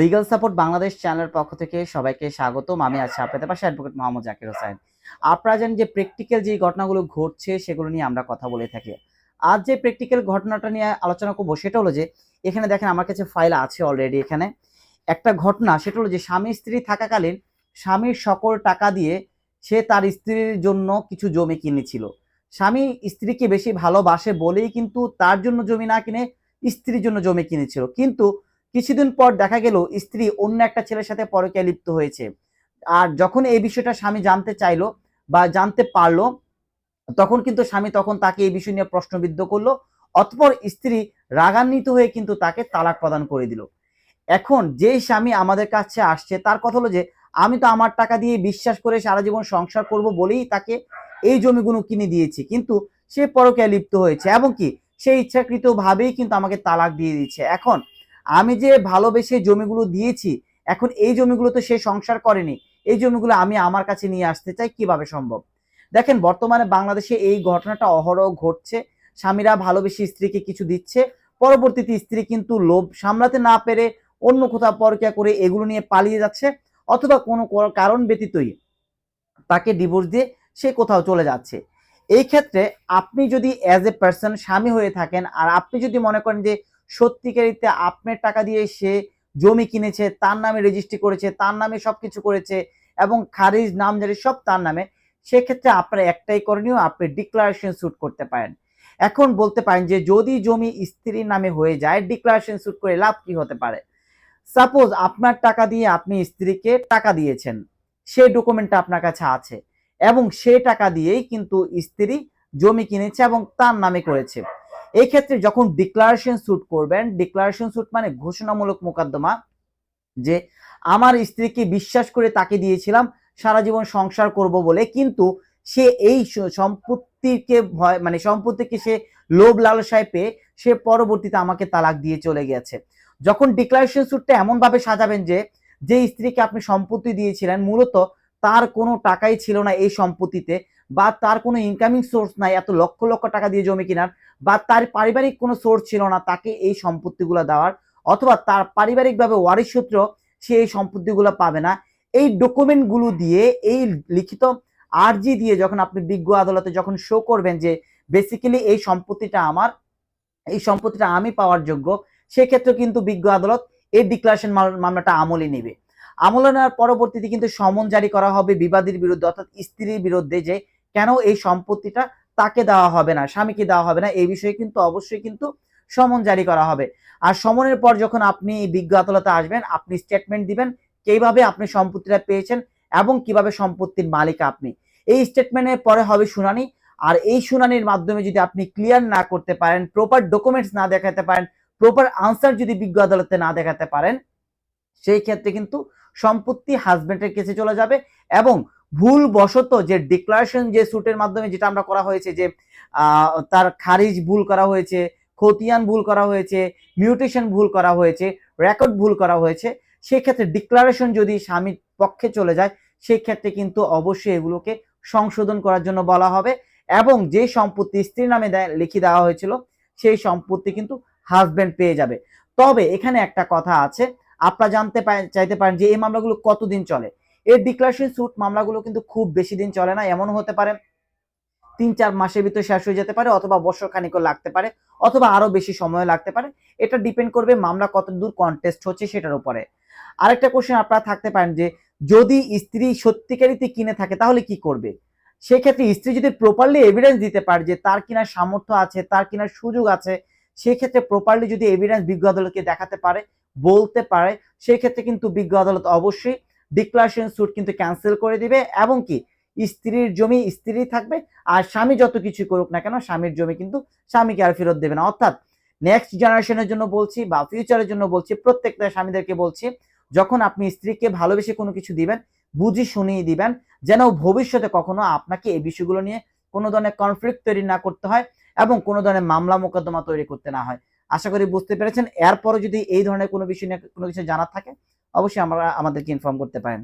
Legal support Bangladesh চ্যানেলের পক্ষ থেকে সবাইকে স্বাগতম। আমি আছি আপনাদের পাশে অ্যাডভোকেট মোহাম্মদ জাকির হোসেন। আপনারা জানেন যে প্র্যাকটিক্যাল যে ঘটনাগুলো ঘটছে, সেগুলো নিয়ে আমরা কথা বলে থাকি। আজ যে প্র্যাকটিক্যাল ঘটনাটা নিয়ে আলোচনা করব, সেটা হলো যে, এখানে দেখেন আমার কাছে ফাইল আছে অলরেডি এখানে। একটা ঘটনা, সেটা হলো যে, স্বামী স্ত্রী থাকাকালীন স্বামীর সকল টাকা দিয়ে সে তার স্ত্রীর জন্য কিছু জমি কিনেছিল। স্বামী স্ত্রীকে বেশি ভালোবাসে বলেই কিন্তু তার জন্য জমি না কিনে স্ত্রীর জন্য জমি কিনেছিল। কিন্তু কিছুদিন পর দেখা গেল স্ত্রী অন্য একটা ছেলের সাথে পরকীয়া লিপ্ত হয়েছে। আর যখন এই বিষয়টা স্বামী জানতে চাইলো বা জানতে পারল, তখন কিন্তু স্বামী তখন তাকে এই বিষয় নিয়ে প্রশ্নবিদ্ধ করল। অতপর স্ত্রী রাগান্বিত হয়ে কিন্তু তাকে তালাক প্রদান করে দিল। এখন যেই স্বামী আমাদের কাছে আসছে, তার কথা হলো যে, আমি তো আমার টাকা দিয়ে বিশ্বাস করে সারা জীবন সংসার করব বলেই তাকে এই জমিগুলো কিনে দিয়েছি। কিন্তু সে পরকীয়া লিপ্ত হয়েছে এবং কি, সে ইচ্ছাকৃত ভাবেই কিন্তু আমাকে তালাক দিয়ে দিচ্ছে এখন আমি যে ভালোবেসে জমিগুলো দিয়েছি, এখন এই জমিগুলো তো সে সংসার করেনি। এই জমিগুলো আমি আমার কাছে নিয়ে আসতে চাই, কীভাবে সম্ভব? দেখেন, বর্তমানে বাংলাদেশে এই ঘটনাটা অহরহ ঘটছে। স্বামীরা ভালোবেসে স্ত্রীকে কিছু দিচ্ছে, পরবর্তীতে স্ত্রী কিন্তু লোভ সামলাতে না পেরে অন্য কোথাও পরকিয়া করে এগুলো নিয়ে পালিয়ে যাচ্ছে, অথবা কোনো কারণ ব্যতীতই তাকে ডিভোর্স দিয়ে সে কোথাও চলে যাচ্ছে। এই ক্ষেত্রে আপনি যদি অ্যাজ এ পার্সন স্বামী হয়ে থাকেন, আর আপনি যদি মনে করেন যে সত্যিকারিতে আপনার টাকা দিয়ে সে জমি কিনেছে, তার নামে রেজিস্ট্রি করেছে, তার নামে সবকিছু করেছে এবং খারিজ, নামজারি সব তার নামে, সেক্ষেত্রে আপনার একটাই করণীয়, আপনি ডিক্লারেশন স্যুট করতে পারেন। এখন বলতে পারেন যে যদি জমি স্ত্রীর নামে হয়ে যায় ডিক্লারেশন স্যুট করে লাভ কি হতে পারে? সাপোজ আপনার টাকা দিয়ে আপনি স্ত্রীকে টাকা দিয়েছেন সেই ডকুমেন্টটা আপনার কাছে আছে এবং সে টাকা দিয়েই কিন্তু স্ত্রী জমি কিনেছে এবং তার নামে করেছে। এই ক্ষেত্রে যখন ডিক্লারেশন স্যুট করবেন ডিক্লারেশন স্যুট মানে ঘোষণামূলক মোকদ্দমা, যে আমার স্ত্রীকে বিশ্বাস করে তাকে দিয়েছিলাম, সারা জীবন সংসার করব বলে, কিন্তু সে এই সম্পত্তিকে ভয় মানে সম্পত্তিকে সে লোভ লালসায় পেয়ে, সে পরবর্তীতে আমাকে তালাক দিয়ে চলে গেছে। যখন ডিক্লারেশন স্যুটটা এমন ভাবে সাজাবেন যে যে স্ত্রীকে আপনি সম্পত্তি দিয়েছিলেন, মূলত তার কোনো টাকাই ছিল না এই সম্পত্তিতে বা তার কোনো ইনকামিং সোর্স নাই, এত লক্ষ লক্ষ টাকা দিয়ে জমি কেনার, বা তার পারিবারিক কোনো সোর্স ছিল না তাকে এই সম্পত্তিগুলো দেওয়ার, অথবা তার পারিবারিকভাবে ওয়ারিশ সূত্র সে এই সম্পত্তিগুলো পাবে না, এই ডকুমেন্টগুলো দিয়ে, এই লিখিত আর্জি দিয়ে যখন আপনি বিজ্ঞ আদালতে যখন শো করবেন যে বেসিক্যালি এই সম্পত্তিটা আমার, এই সম্পত্তিটা আমি পাওয়ার যোগ্য সেক্ষেত্রে কিন্তু বিজ্ঞ আদালত এই ডিক্লারেশন মামলাটা আমলে নেবে। আমলে নেওয়ার পরবর্তীতে কিন্তু সমন জারি করা হবে বিবাদীর বিরুদ্ধে, অর্থাৎ স্ত্রীর বিরুদ্ধে যে কেন এই সম্পত্তিটা তাকে দেওয়া হবে না, স্বামীকে দেওয়া হবে না? এই বিষয়ে কিন্তু অবশ্যই কিন্তু সমন জারি করা হবে। আর সমনের পর যখন আপনি বিজ্ঞ আদালতে আসবেন, আপনি স্টেটমেন্ট দিবেন কীভাবে আপনি সম্পত্তিটা পেয়েছেন এবং কীভাবে সম্পত্তির মালিক আপনি। এই স্টেটমেন্টের পরে হবে শুনানি। আর এই শুনানির মাধ্যমে যদি আপনি ক্লিয়ার না করতে পারেন প্রপার ডকুমেন্টস না দেখাতে পারেন প্রপার আনসার যদি বিজ্ঞ আদালতে না দেখাতে পারেন, সেই ক্ষেত্রে কিন্তু সম্পত্তি হাজবেন্ডের কেসে চলে যাবে এবং ভুল বশত যে ডিক্লারেশন যে সুটের মাধ্যমে যেটা আমরা করা হয়েছে যে তার খারিজ ভুল করা হয়েছে, খতিয়ান ভুল করা হয়েছে মিউটেশন ভুল করা হয়েছে রেকর্ড ভুল করা হয়েছে, সেক্ষেত্রে ডিক্লারেশন যদি স্বামীর পক্ষে চলে যায় সেই ক্ষেত্রে কিন্তু অবশ্যই এগুলোকে সংশোধন করার জন্য বলা হবে এবং যে সম্পত্তি স্ত্রীর নামে লিখে দেওয়া হয়েছিল, সেই সম্পত্তি কিন্তু হাজবেন্ড পেয়ে যাবে। তবে এখানে একটা কথা আছে, আপনারা জানতে চাইতে পারেন যে এই মামলাগুলো কতদিন চলে? এই ডিক্লারেশন স্যুট মামলাগুলো কিন্তু খুব বেশি দিন চলে না এমন হতে পারে। তিন চার মাসের ভিতরে শেষ হয়ে যেতে পারে, অথবা বছর খানিকও লাগতে পারে, অথবা আরও বেশি সময় লাগতে পারে। এটা ডিপেন্ড করবে মামলা কত দূর কন্টেস্ট হচ্ছে সেটার উপরে। আরেকটা কোশ্চেন আপনারা থাকতে পারেন যে, যদি স্ত্রী সত্যিকারিতে কিনে থাকে, তাহলে কি করবে? সেক্ষেত্রে স্ত্রী যদি প্রপারলি এভিডেন্স দিতে পারে যে, তার কিনার সামর্থ্য আছে, তার কিনার সুযোগ আছে, সেক্ষেত্রে প্রপারলি যদি এভিডেন্স বিজ্ঞ আদালতকে দেখাতে পারে, বলতে পারে সেই ক্ষেত্রে কিন্তু বিজ্ঞ আদালত অবশ্যই ডিক্লারেশন স্যুট কিন্তু ক্যান্সেল করে দিবে এবং কি স্ত্রীর জমি স্ত্রী থাকবে আর স্বামী যত কিছু করুক না কেন স্বামীর জমি কিন্তু স্বামীকে আর ফেরত দেবে না। অর্থাৎ নেক্সট জেনারেশনের জন্য বলছি বা ফিউচারের জন্য বলছি প্রত্যেকটা স্বামীদেরকে বলছি, যখন আপনি স্ত্রীকে ভালোবেসে কোনো কিছু দিবেন, বুঝি শুনিয়ে দিবেন, যেন ভবিষ্যতে কখনো আপনাকে এই বিষয়গুলো নিয়ে কোনো ধরনের কনফ্লিক্ট তৈরি না করতে হয় এবং কোনো ধরনের মামলা মোকদ্দমা তৈরি করতে না হয়। আশা করি বুঝতে পেরেছেন। এরপরও যদি এই ধরনের কোনো বিষয় নিয়ে কোনো কিছু জানার থাকে অবশ্যই আমরা আমাদেরকে ইনফর্ম করতে পারেন।